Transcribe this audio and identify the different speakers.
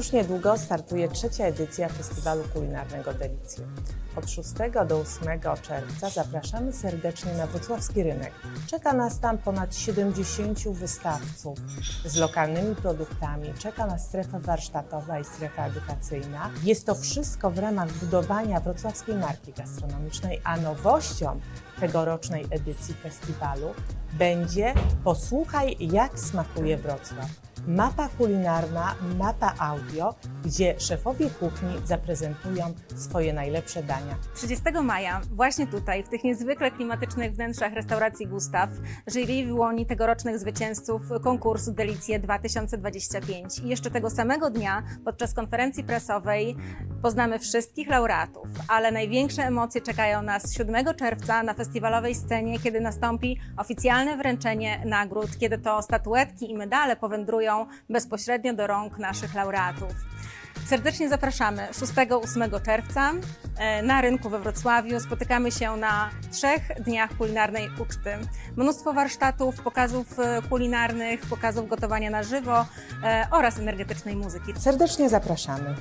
Speaker 1: Już niedługo startuje trzecia edycja Festiwalu Kulinarnego Delicje. Od 6 do 8 czerwca zapraszamy serdecznie na wrocławski rynek. Czeka nas tam ponad 70 wystawców z lokalnymi produktami. Czeka nas strefa warsztatowa i strefa edukacyjna. Jest to wszystko w ramach budowania wrocławskiej marki gastronomicznej, a nowością tegorocznej edycji festiwalu będzie Posłuchaj, jak smakuje Wrocław. Mapa kulinarna, mapa audio, gdzie szefowie kuchni zaprezentują swoje najlepsze dania.
Speaker 2: 30 maja, właśnie tutaj, w tych niezwykle klimatycznych wnętrzach restauracji Gustaw, jury wyłoni tegorocznych zwycięzców konkursu Delicje 2025. I jeszcze tego samego dnia, podczas konferencji prasowej, poznamy wszystkich laureatów, ale największe emocje czekają nas 7 czerwca na festiwalowej scenie, kiedy nastąpi oficjalne wręczenie nagród, kiedy to statuetki i medale powędrują bezpośrednio do rąk naszych laureatów. Serdecznie zapraszamy 6-8 czerwca e, na rynku we Wrocławiu. Spotykamy się na trzech dniach kulinarnej uczty. Mnóstwo warsztatów, pokazów e, kulinarnych, pokazów gotowania na żywo e, oraz energetycznej muzyki.
Speaker 1: Serdecznie zapraszamy.